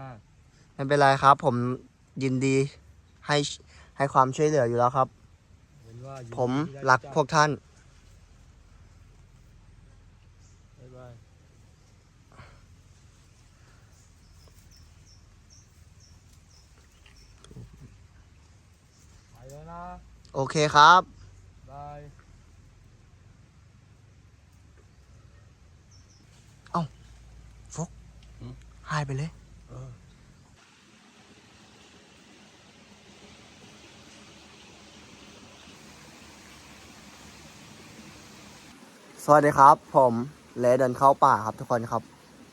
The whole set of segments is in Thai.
มากไม่เป็นไรครับ ผมยินดีให้ให้ความช่วยเหลืออยู่แล้วครับ เห็นว่าอยู่ผมที่ได้รักพวกท่าน บ๊ายบายไปแล้วนะโอเคครับ บายหายไปเลย เออ สวัสดีครับ ผมเลเดินเข้าป่าครับทุกคนครับ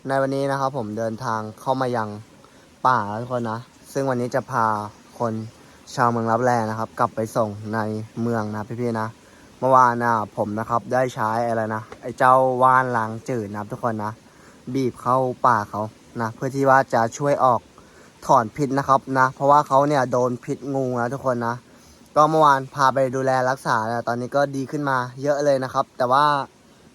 ในวันนี้นะครับ ผมเดินทางเข้ามายังป่าทุกคนนะ ซึ่งวันนี้จะพาคนชาวเมืองรับแลนะครับ กลับไปส่งในเมืองนะพี่ๆนะเมื่อวานนะผมนะครับได้ใช้อะไรนะไอ้เจ้าว่านล้างจืดนะครับทุกคนนะ บีบเข้าป่าเขานะ เพื่อที่ว่าจะช่วยออกถอนพิษนะครับนะ เพราะว่าเขาเนี่ยโดนพิษงูนะทุกคนนะก็เมื่อวานพาไปดูแลรักษานะตอนนี้ก็ดีขึ้นมาเยอะเลยนะครับ แต่ว่า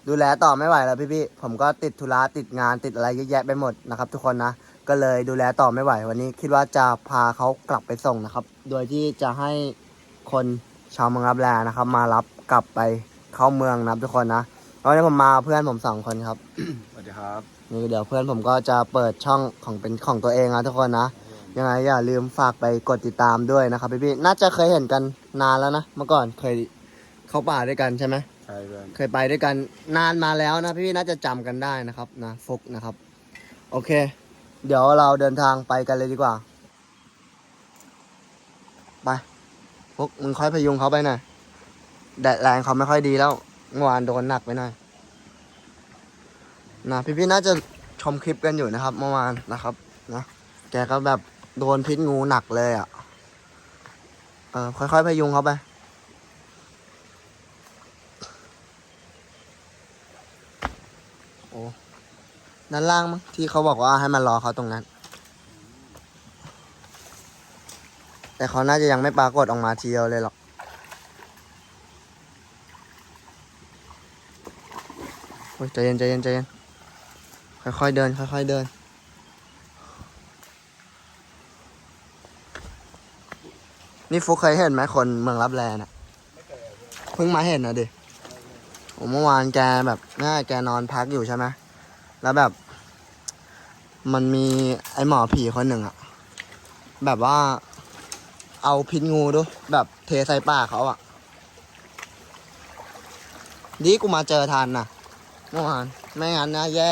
ดูแลต่อไม่ไหวแล้วพี่ๆผมก็ติดธุระติดงานติดอะไรเยอะแยะไปหมดนะครับทุกคนนะ ก็เลยดูแลต่อไม่ไหว วันนี้คิดว่าจะพาเขากลับไปส่งนะครับ โดยที่จะให้คนชาวเมืองรับแลนะครับ มารับกลับไปเข้าเมืองนะครับทุกคนนะแล้ววันนี้ผมมาเพื่อนผมสองคนครับสวัสดีครับนี่เดี๋ยวเพื่อนผมก็จะเปิดช่องของเป็นของตัวเองนะทุกคนนะยังไงอย่าลืมฝากไปกดติดตามด้วยนะครับพี่ๆน่าจะเคยเห็นกันนานแล้วนะเมื่อก่อนเคยเข้าป่าด้วยกันใช่ไหม ใช่เพื่อนเคยไปด้วยกันนานมาแล้วนะพี่ๆน่าจะจำกันได้นะครับนะฟุกนะครับ โอเค เดี๋ยวเราเดินทางไปกันเลยดีกว่า ไปฟุกมึงค่อยพยุงเขาไปหน่อยแดดแรงเขาไม่ค่อยดีแล้วเมื่อวานโดนหนักไปหน่อยนะพี่ๆน่าจะชมคลิปกันอยู่นะครับ เมื่อวานนะครับนะแกก็แบบโดนพิษงูหนักเลยอะเออค่อยๆพยุงเขาไป อ้ด้านล่างมั้งที่เขาบอกว่าให้มันรอเขาตรงนั้น แต่เขาน่าจะยังไม่ปรากฏออกมาทีเดียวเลยหรอก โอ้ยใจเย็นใจเย็นใจเย็นค่อยๆเดิน ค่อยๆเดิน นี่ฟุกเคยเห็นไหมคนเมืองรับแลน่ะ เพิ่งมาเห็นนะดิ ผมเมื่อวานแกแบบแน่แกนอนพักอยู่ใช่ไหมแล้วแบบ มันมีไอหมอผีคนหนึ่งอะแบบว่า เอาพิษงูดูแบบเทใส่ปากเขาอะดีกูมาเจอทันนะเมื่อวานไม่งั้นนะแย่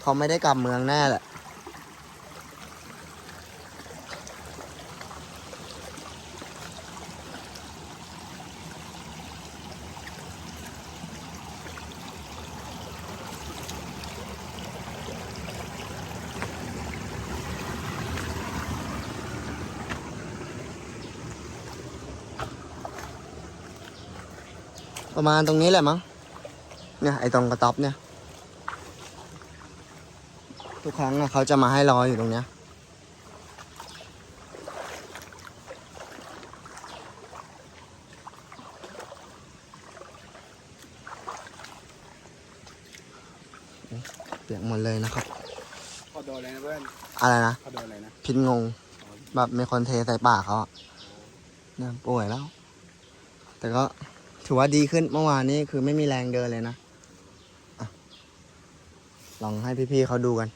เขาไม่ได้กลับเมืองแน่แหละ ประมาณตรงนี้แหละมั้ง เนี่ยไอ้ตรงกระต๊อบเนี่ย ทุกครั้งอะเขาจะมาให้รออยู่ตรงเนี้ย เปียกหมดเลยนะครับเขาโดนอะไรนะเพื่อนอะไรนะเขาโดนอะไรนะพิษงง แบบมีคนเทใส่ปากเขาอะเนี่ยป่วยแล้ว แต่ก็ ถือว่าดีขึ้นเมื่อวานนี้คือไม่มีแรงเดินเลยนะอะลองให้พี่ๆเขาดูกัน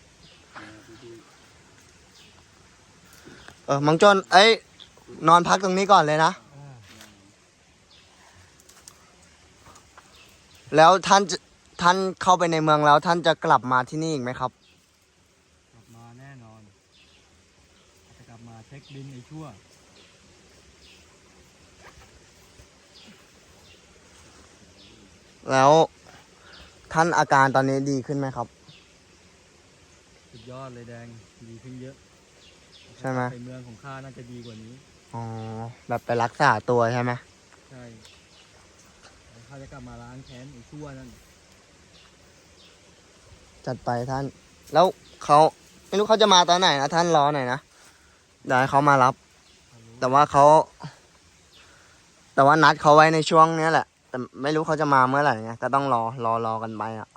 เออมังจนเอ้ย นอนพักตรงนี้ก่อนเลยนะ แล้วท่านจะท่านเข้าไปในเมืองแล้วท่านจะกลับมาที่นี่อีกไหมครับ กลับมาแน่นอน จะกลับมาเช็คบินไอ้ชั่ว แล้วท่านอาการตอนนี้ดีขึ้นไหมครับ สุดยอดเลยแดงดีขึ้นเยอะใช่ไหมไปเมืองของข้าน่าจะดีกว่านี้อ๋อแบบไปรักษาตัวใช่ไหมใช่แล้วข้าจะกลับมาล้างแค้นไอ้ชั่วนั่นจัดไปท่าน แล้วเขาไม่รู้เขาจะมาตอนไหนนะท่านรอหน่อยนะเดี๋ยวให้เขามารับ แต่ว่าเขา แต่ว่านัดเขาไว้ในช่วงเนี้ยแหละ แต่ไม่รู้เขาจะมาเมื่อไหร่ไงก็ต้องรอรอรอกันไปอะ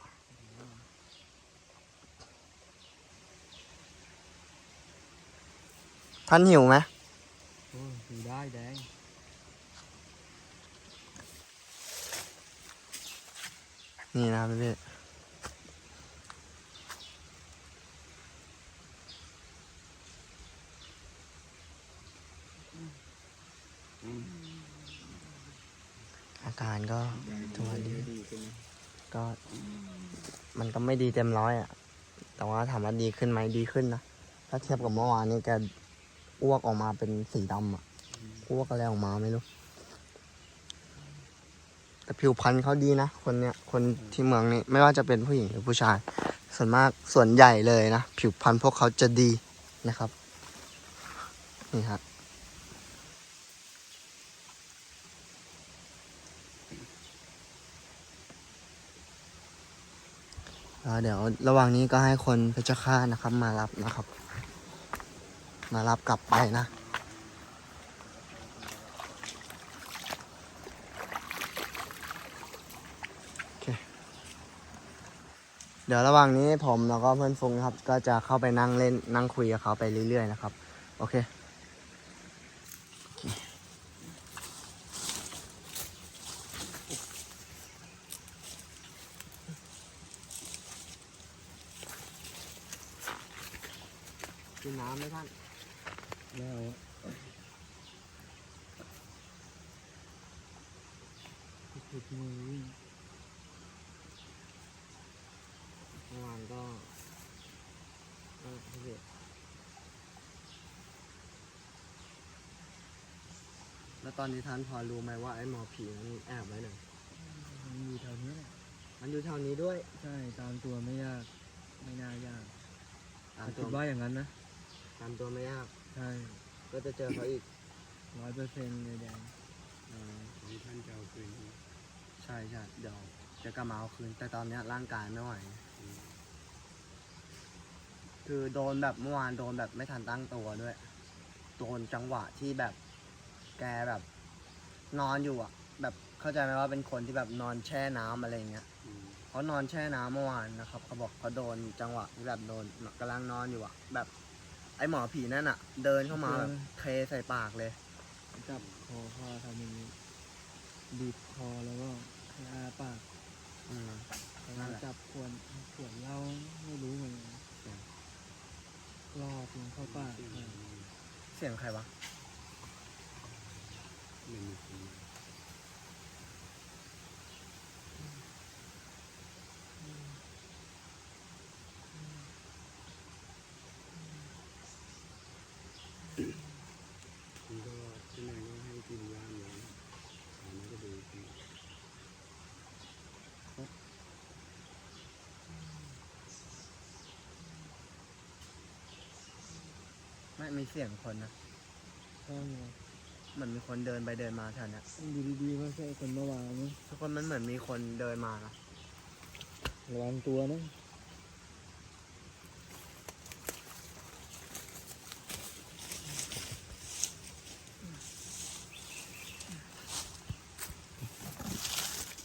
ท่านหิวไหมโอ้อยู่ได้แดงนี่นะครับพี่อา ก็ทุกวันนี้ก็ มันก็ไม่ดีเต็มร้อยอะแต่ว่าถามว่าดีขึ้นไหมดีขึ้นนะถ้าเทียบกับเมื่อวานนี้แกอ้วกออกมาเป็นสีดำอะอ้วกอะไรออกมาไม่รู้แต่ผิวพรรณเขาดีนะคนเนี้ยคนที่เมืองนี้ไม่ว่าจะเป็นผู้หญิงหรือผู้ชาย ส่วนมากส่วนใหญ่เลยนะ ผิวพรรณพวกเขาจะดีนะครับ นี่ฮะแเดี๋ยวระหว่างนี้ก็ให้คนเพชรฆาตนะครับ มารับนะครับ มารับกลับไปนะเดี๋ยวระหว่างนี้ผมแล้วก็เพื่อนฟุงครับ ก็จะเข้าไปนั่งเล่นนั่งคุยกับเขาไปเรื่อยๆนะครับ โอเคโอเค กินน้ำไหมท่านแล้วติดมือวิ่งเมื่อวานก็ก็พี่เดชแล้วตอนนี้ท่านพอรู้ไหมว่าไอ้หมอผีนั้นแอบไว้ไหนมันอยู่แถวนี้แหละมันอยู่แถวนี้ด้วย ใช่ ตามตัวไม่ยาก ไม่น่ายากตามแต่ตัคิวดว่าอย่างนั้นนะ ตามตัวไม่ยาก ใช่ก็จะเจอเขาอีกร้อยเปอร์เซ็นต์เลยแดงเอ่อของท่านจะเอาคืนอีกใช่ใช่เดี๋ยวจะกลับมาเอาคืน แต่ตอนเนี้ยร่างกายไม่ไหว คือโดนแบบเมื่อวานโดนแบบไม่ทันตั้งตัวด้วย โดนจังหวะที่แบบแกแบบ นอนอยู่อะ แบบเข้าใจไหมว่าเป็นคนที่แบบนอนแช่น้ำอะไรเงี้ย อืมเขานอนแช่น้ำเมื่อวานนะครับเขาบอกเขาโดนจังหวะที่แบบโดนกำลังนอนอยู่อะแบบ ไอหมอผีนั่นอะ เดินเข้ามาแบบเทใส่ปากเลย จับคอพ่อทำอย่างนี้บีบคอแล้วก็ให้อาปากอืมแล้วนั่นแหละ จับขวดขวดเหล้าไม่รู้เหมือนกันรอดลงเข้าปากอืมเสียงใครวะ ไม่มีคนมันก็ที่ไหนก็ให้กินยาหมอถามมันก็ดูดี ไม่มีเสียงคนนะใช่ไงเหมือนมีคนเดินไปเดินมาแถวเนี้ยต้องดูดีๆว่าใช่คนเมื่อวานไหมทุกคนมันเหมือนมีคนเดินมานะระวังตัวนะ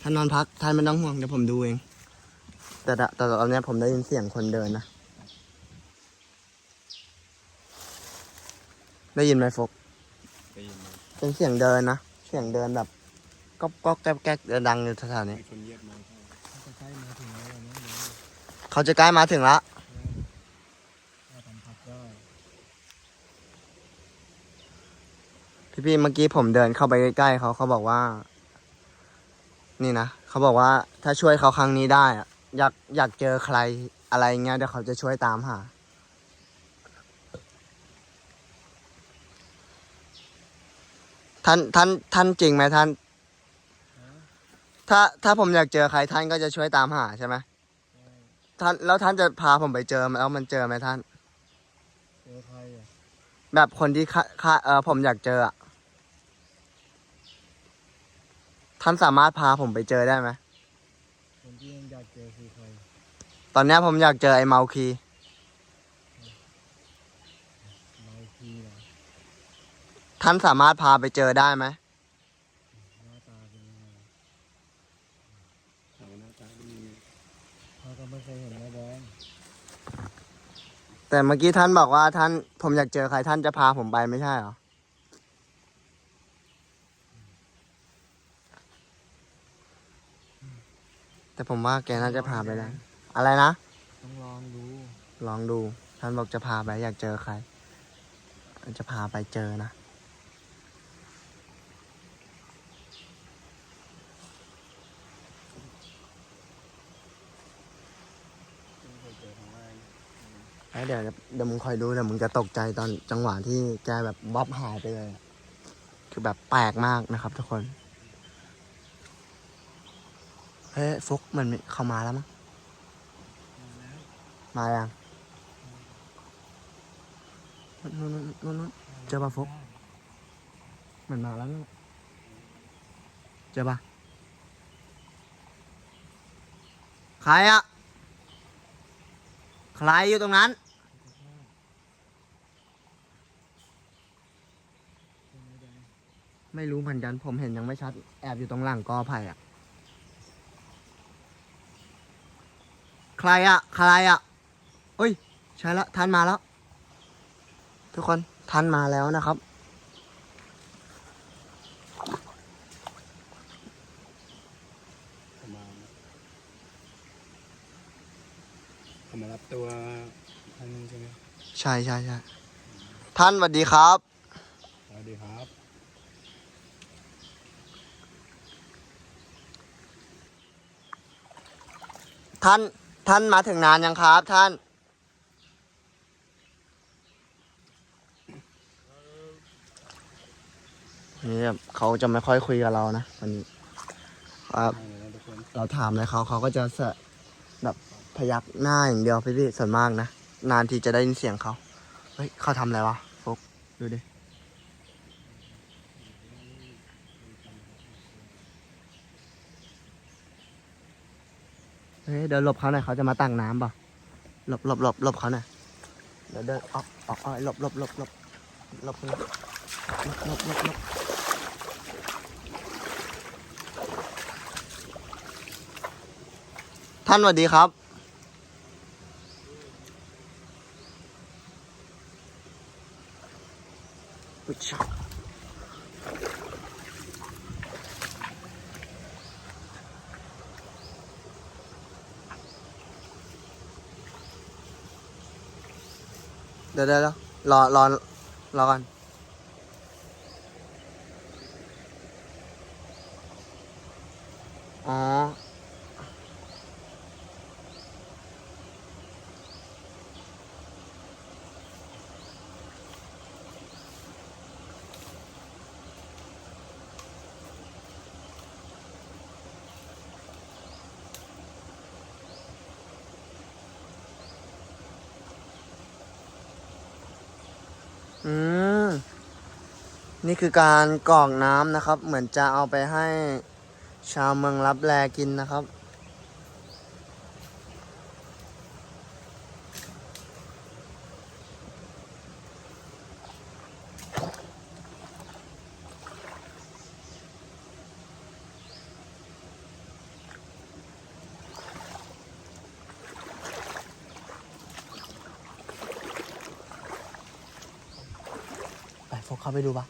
ท่านนอนพักท่านไม่ต้องห่วงเดี๋ยวผมดูเอง แต่แต่แต่ตอนเนี้ยผมได้ยินเสียงคนเดินนะ ได้ยินไหมฟกได้ยินไหมเป็นเสียงเดินนะ เสียงเดินแบบก็ก็แก๊กแก๊กดังอยู่แถวๆนี้ มีคนเยียบมาเข้าจะใกล้มาถึงแล้ววันนี้เดี๋ยวเขาจะใกล้มาถึงละถ้าทำพักได้พี่พี่ๆเมื่อกี้ผมเดินเข้าไปใกล้ๆเขาเขาบอกว่า นี่นะเขาบอกว่าถ้าช่วยเขาครั้งนี้ได้อะอยากอยากเจอใครอะไรเงี้ยเดี๋ยวเขาจะช่วยตามหา ท่านท่านท่านจริงไหมท่าน ถ้าถ้าผมอยากเจอใครท่านก็จะช่วยตามหาใช่ไหมใช่ท่านแล้วท่านจะพาผมไปเจอแล้วมันเจอไหมท่าน เจอใครอะแบบคนที่ค่าค่าเออผมอยากเจออะท่านสามารถพาผมไปเจอได้ไหมคนที่ยังอยากเจอคือใคร ตอนเนี้ยผมอยากเจอไอ้เมาคี เมาคีเหรอ ท่านสามารถพาไปเจอได้ไหมหน้าตาเป็นยังไงเขาหน้าตาเป็นยังไงเขาก็ไม่เคยเห็นนะแดงแต่เมื่อกี้ท่านบอกว่าท่านผมอยากเจอใครท่านจะพาผมไปไม่ใช่เหรอ แต่ผมว่าแกน่าจะพาไปได้ อะไรนะ ต้องลองดูลองดู ท่านบอกจะพาไปอยากเจอใคร จะพาไปเจอนะ ไม่เคยเจอครั้งแรก เดี๋ยวเดี๋ยวมึงคอยดูเดี๋ยวมึงจะตกใจตอนจังหวะที่แกแบบบ๊อบหายไปเลย คือแบบแปลกมากนะครับทุกคน เฮ้ยฟุกมันเข้ามาแล้วมั้งมาแล้วมายังนู่นนู่นนู่นนู่นเจอปะฟุกมันมาแล้วนะเจอปะใครอะใครอยู่ตรงนั้น ไม่รู้เหมือนกันผมเห็นยังไม่ชัด แอบอยู่ตรงหลังกอไผ่อะใครอะใครอะเอ้ย ใช่แล้วท่านมาแล้ว ทุกคนท่านมาแล้วนะครับเขามาเขามารับตัวท่านใช่ไหมใช่ใช่ใช่ท่านสวัสดีครับ สวัสดีครับ ท่านท่านมาถึงนานยังครับ ท่าน นี่เขาจะไม่ค่อยคุยกับเรานะวันนี้ครับเราถามอะไรเขาเขาก็จะสะแบบพยักหน้าอย่างเดียวพี่พี่ส่วนมากนะ นานทีจะได้ยินเสียงเขาเฮ้ยเขาทำอะไรวะฟกดูดิ เฮ้ยเดี๋ยวหลบเขาหน่อยเขาจะมาตั้งน้ำป่ะหลบหลบหลบหลบเขาหน่อยเดี๋ยวเดินออกออกออกหลบหลบหลบหลบหลบหลบหลบหลบหลบท่านสวัสดีครับอุ๊ย เดี๋ยวเดี๋ยวเดี๋ยวรอรอรอกันอ๋อ อืม นี่คือการกรอกน้ำนะครับ เหมือนจะเอาไปให้ชาวเมืองรับแลกินนะครับ เข้าไปดูปะ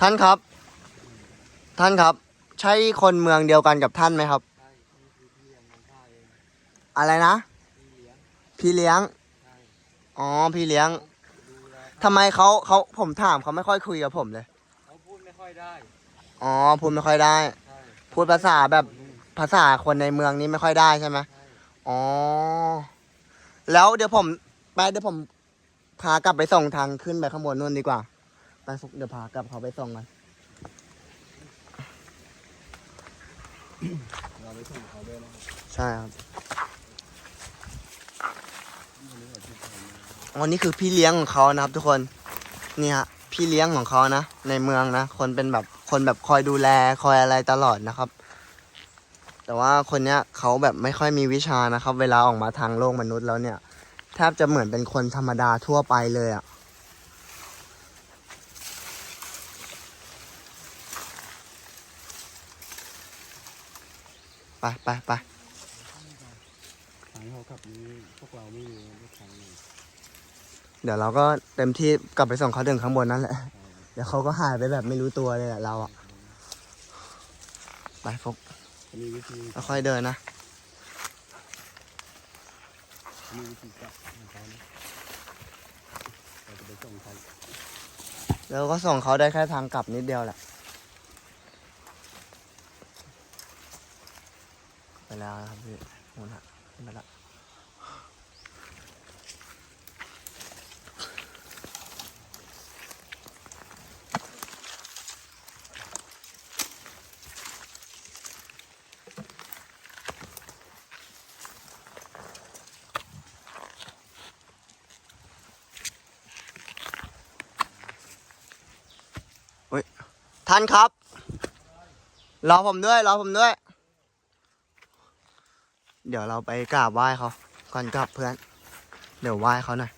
ท่านครับ ท่านครับ ใช่คนเมืองเดียวกันกับท่านไหมครับใช่นี่คือพี่เลี้ยงของข้าเองอะไรนะ พี่เลี้ยงพี่เลี้ยงใช่อ๋อ พี่เลี้ยงดูแลทำไมเขาเขาผมถามเขาไม่ค่อยคุยกับผมเลย เขาพูดไม่ค่อยได้ อ๋อ พูดไม่ค่อยได้ใช่พูดภาษาแบบนู่น ภาษาคนในเมืองนี้ไม่ค่อยได้ใช่ไหมอ๋อ แล้วเดี๋ยวผมไปเดี๋ยวผมพากลับไปส่งทางขึ้นไปข้างบนนู่นดีกว่า ไปฟุกเดี๋ยวพากลับเขาไปส่งกันเราไปส่งเขาด้วยนะใช่ครับวันนี้เราที่ไทยนะอ๋อนี่คือพี่เลี้ยงของเขานะครับ ทุกคนนี่ฮะพี่เลี้ยงของเขานะในเมืองนะคนเป็นแบบคนแบบคอยดูแลคอยอะไรตลอดนะครับ แต่ว่าคนเนี้ยเขาแบบไม่ค่อยมีวิชานะครับ เวลาออกมาทางโลกมนุษย์แล้วเนี่ย แทบจะเหมือนเป็นคนธรรมดาทั่วไปเลยอะ่ะไปไปไปเขับนี้พวกเราไม่รู้ทางเดี๋ยวเราก็เต็มที่กลับไปส่งเขาถึงข้างบนนั่นแหละ เดี๋ยวเขาก็หายไปแบบไม่รู้ตัวเลยแหละเราอะ ไปฟก มีวิธีค่อยๆเดินนะ มีวิธีจับของเขานะเราจะไปส่งเขาแล้วก็ส่งเขาได้แค่ทางกลับนิดเดียวแหละ ไปแล้วนะครับพี่นู่นฮะขึ้นไปแล้ว ท่านครับ รอผมด้วย รอผมด้วย เดี๋ยวเราไปกราบไหว้เขา ก่อนกลับเพื่อน เดี๋ยวไหว้เขาหน่อย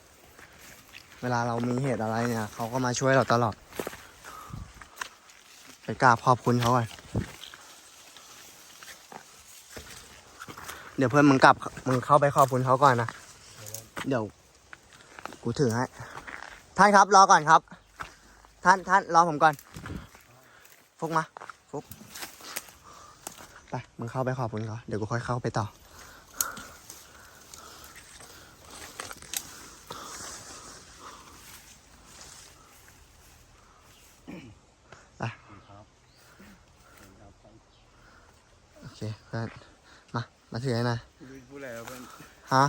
เวลาเรามีเหตุอะไรเนี่ย เขาก็มาช่วยเราตลอด ไปกราบขอบคุณเขาก่อน เดี๋ยวเพื่อนมึงกลับ มึงเข้าไปขอบคุณเขาก่อนนะ เดี๋ยว กูถือให้ ท่านครับ รอก่อนครับ ท่านท่านรอผมก่อน ฟุกมา ฟุก ไป มึงเข้าไปขอบคุณเขาเดี๋ยวกูค่อยเข้าไปต่อครับครับครับโอเคเพื่อนมา มาถือให้หนะดูพูดอะไรแล้วเพื่อนฮะ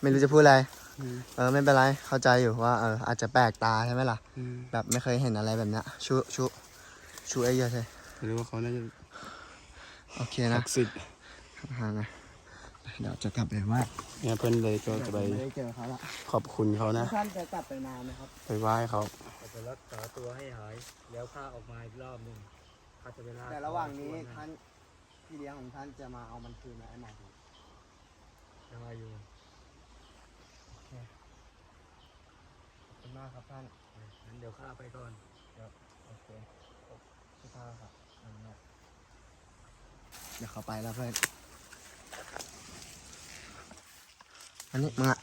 ไม่รู้จะพูดอะไรอืมเออ ไม่เป็นไร เข้าใจอยู่ว่า เออ อาจจะแปลกตาใช่ไหมล่ะอืมแบบไม่เคยเห็นอะไรแบบเนี้ยชูชู ชูไอ้เยอะเลยหรือว่าเขาน่าจะโอเคศันะกดิ์สิทธิ์ห่างๆนะเดี๋ยวจะกลับไปไหว้เนี่ยเพื่อนเลยก็จะไปไม่ได้เจอเขาละขอบคุณเขานะ ท่านจะกลับไปนานไหมครับไปไหว้เขาเราจะรักษาตัวให้หาย แล้วข้าออกมาอีกรอบหนึ่งข้าจะเวลาแต่ระหว่างนี้ท่านพี่เลี้ยงของท่านจะมาเอามันคืนไหมไอ้หมอจะมาอยู่ขอบคุณมากครับท่านงั้นเดี๋ยวข้าไปก่อนโอเค สภาพครับอันนี้เดี๋ยวเขาไปแล้วเพื่อนอันนี้มึงอะ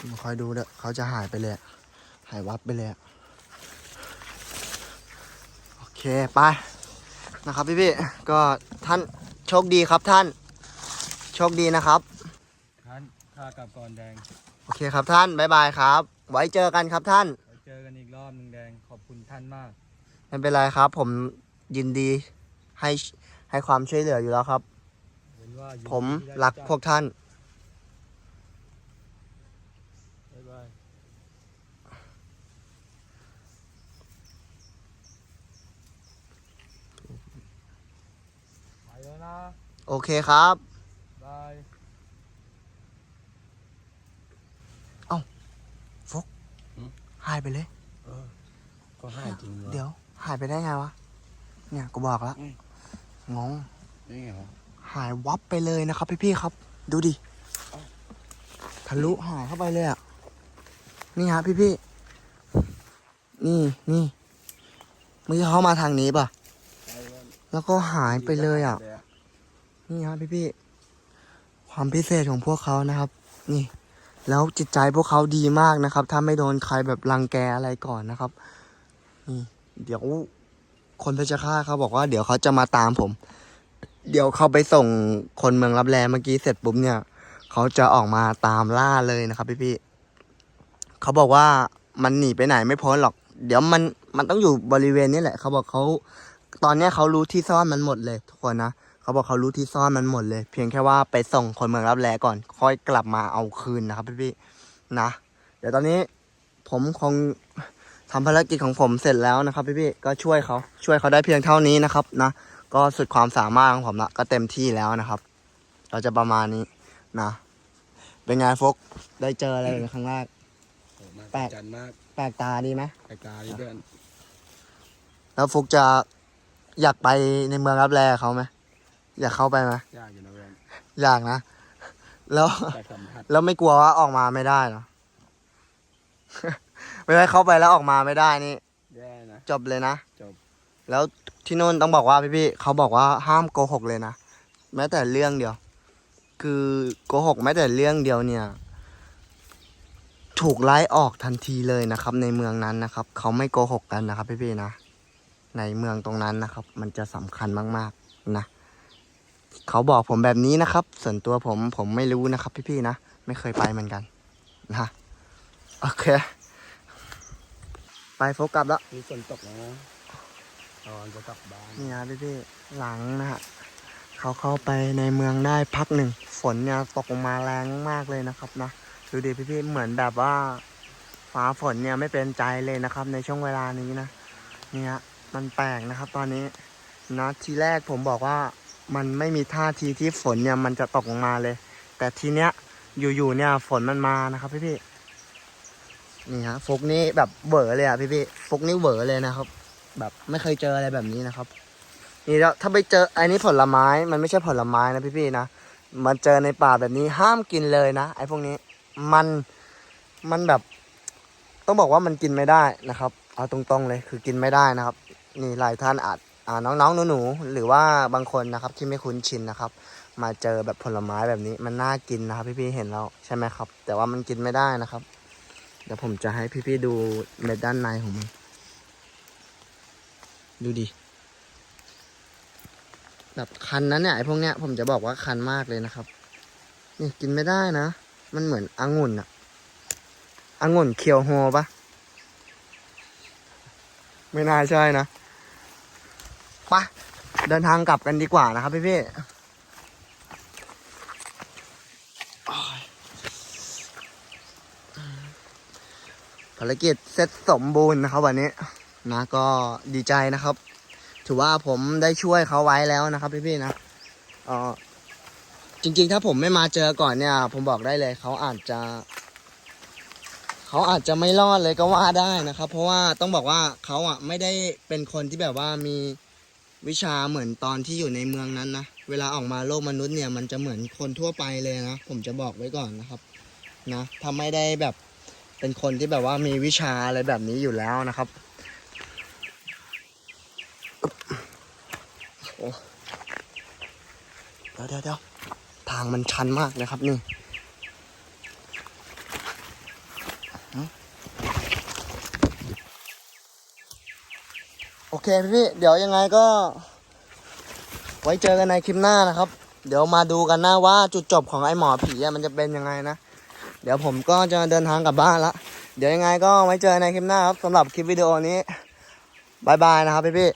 มึงคอยดูเด้อเขาจะหายไปเลย หายวับไปเลย โอเค ไป นะครับพี่พี่ก็ท่านโชคดีครับท่าน ชคดีนะครับ ท่านข้ากลับก่อนแดงโอเคครับท่านบ๊ายบายครับ ไว้เจอกันครับท่าน ไว้เจอกันอีกรอบหนึ่งแดง ขอบคุณท่านมาก ไม่เป็นไรครับ ผมยินดีให้ให้ความช่วยเหลืออยู่แล้วครับ เห็นว่ายินดีผมที่ได้รักจัพวกท่าน บ๊ายบาย ไปแล้วนะ โอเคครับบาย หายไปเลย เออก็หายจริงเหรอเดี๋ยว หายไปได้ไงวะ เนี่ยกูบอกแล้วอืมงง นี่ไงวะหายวับไปเลยนะครับพี่ๆครับ ดูดิทะลุหายเข้าไปเลยอะ นี่ฮะพี่ๆ นี่นี่เมื่อกี้เขามาทางนี้ป่ะไปเพื่อนแล้วก็หายไปเลยอะ นี่ครับพี่พี่ๆ ความพิเศษของพวกเขานะครับ นี่ แล้วจิตใจพวกเขาดีมากนะครับ ถ้าไม่โดนใครแบบรังแกอะไรก่อนนะครับนี่เดี๋ยวคนเพชรฆาตเขาบอกว่าเดี๋ยวเขาจะมาตามผม เดี๋ยวเขาไปส่งคนเมืองรับแลเมื่อกี้เสร็จปุ๊บเนี่ย เขาจะออกมาตามล่าเลยนะครับ พี่พี่เขาบอกว่ามันหนีไปไหนไม่พ้นหรอก เดี๋ยวมันมันต้องอยู่บริเวณนี้แหละ เขาบอกเขาตอนนี้เขารู้ที่ซ่อนมันหมดเลยทุกคนนะ เขาบอกเขารู้ที่ซ่อนมันหมดเลย เพียงแค่ว่าไปส่งคนเมืองรับแลก่อน ค่อยกลับมาเอาคืนนะครับพี่ๆนะ เดี๋ยวตอนนี้ผมคงทำภารกิจของผมเสร็จแล้วนะครับพี่ๆก็ช่วยเขาช่วยเขาได้เพียงเท่านี้นะครับนะก็สุดความสามารถของผมละก็เต็มที่แล้วนะครับ เราจะประมาณนี้นะเป็นไงฟกได้เจออะไรเป็นครั้งแรกโอ้มากแปลกจันมากแปลกตาดีไหมไอ้กาที่เพื่อนแล้วฟุกจะอยากไปในเมืองรับแลเขาไหม อยากเข้าไปไหมยากอยู่นะเพื่อนอยากนะ แล้ว แต่สัมผัสแล้วไม่กลัวว่าออกมาไม่ได้เหรอ ไม่ได้เข้าไปแล้วออกมาไม่ได้นี่ แย่นะ จบเลยนะจบ แล้วที่นู่นต้องบอกว่าพี่ๆเขาบอกว่าห้ามโกหกเลยนะแม้แต่เรื่องเดียว คือโกหกแม้แต่เรื่องเดียวเนี่ย ถูกไล่ออกทันทีเลยนะครับ ในเมืองนั้นนะครับ เขาไม่โกหกกันนะครับพี่ๆนะในเมืองตรงนั้นนะครับ มันจะสำคัญมากๆนะ เขาบอกผมแบบนี้นะครับ ส่วนตัวผมผมไม่รู้นะครับพี่ๆนะ ไม่เคยไปเหมือนกันนะโอเค ไปโฟกัสแล้วมีฝนตกแล้วนะตอนจะกลับบ้านนี่นะพี่พี่ๆหลังนะฮะเขาเข้าไปในเมืองได้พักหนึ่ง ฝนเนี่ยตกลงมาแรงมากเลยนะครับนะดูดิพี่พี่ๆเหมือนแบบว่าฟ้าฝนเนี่ยไม่เป็นใจเลยนะครับ ในช่วงเวลานี้นะเนี่ยมันแปลกนะครับ ตอนนี้นะทีแรกผมบอกว่า มันไม่มีท่าทีที่ฝนเนี่ยมันจะตกลงมาเลย แต่ทีเนี้ยอยู่ๆเนี่ยฝนมันมานะครับพี่พี่นี่ฮะฟุกนี่แบบเบอเลยอะพี่พี่ฟุกนี่เบอเลยนะครับ แบบไม่เคยเจออะไรแบบนี้นะครับ นี่แล้วถ้าไปเจออันนี้ผลไม้มันไม่ใช่ผลไม้นะพี่ๆนะมันเจอในป่าแบบนี้ห้ามกินเลยนะไอ้พวกนี้มันมันแบบ ต้องบอกว่ามันกินไม่ได้นะครับ เอาตรงๆเลยคือกินไม่ได้นะครับ นี่หลายท่านอาจ น้องๆหนูๆหรือว่าบางคนนะครับที่ไม่คุ้นชินนะครับ มาเจอแบบผลไม้แบบนี้มันน่ากินนะครับ พี่ๆเห็นแล้วใช่ไหมครับ แต่ว่ามันกินไม่ได้นะครับ เดี๋ยวผมจะให้พี่ๆดูในด้านในของมันดูดิแบบคันนั้นเนี่ยไอ้พวกเนี้ยผมจะบอกว่าคันมากเลยนะครับ นี่กินไม่ได้นะ มันเหมือนองุ่นอะองุ่นเคียวโฮปะไม่น่าใช่นะ ปะเดินทางกลับกันดีกว่านะครับพี่พี่ภารกิจเสร็จสมบูรณ์นะครับวันนี้นะก็ดีใจนะครับ ถือว่าผมได้ช่วยเขาไว้แล้วนะครับพี่ๆนะเออจริงๆ ถ้าผมไม่มาเจอก่อนเนี่ย ผมบอกได้เลยเขาอาจจะ เขาอาจจะไม่รอดเลยก็ว่าได้นะครับ เพราะว่าต้องบอกว่าเขาอะไม่ได้เป็นคนที่แบบว่ามี วิชาเหมือนตอนที่อยู่ในเมืองนั้นนะ เวลาออกมาโลกมนุษย์เนี่ย มันจะเหมือนคนทั่วไปเลยนะ ผมจะบอกไว้ก่อนนะครับนะถ้าไม่ได้แบบเป็นคนที่แบบว่ามีวิชาอะไรแบบนี้อยู่แล้วนะครับเดี๋ยวเดี๋ยวเดี๋ยวทางมันชันมากเลยครับนี่ โอเคพี่เดี๋ยวยังไงก็ ไว้เจอกันในคลิปหน้านะครับ เดี๋ยวมาดูกันนะว่าจุดจบของไอ้หมอผีมันจะเป็นยังไงนะ เดี๋ยวผมก็จะเดินทางกลับบ้านละเดี๋ยวยังไงก็ไว้เจอในคลิปหน้าครับสำหรับคลิปวิดีโอนี้บายบายนะครับพี่พี่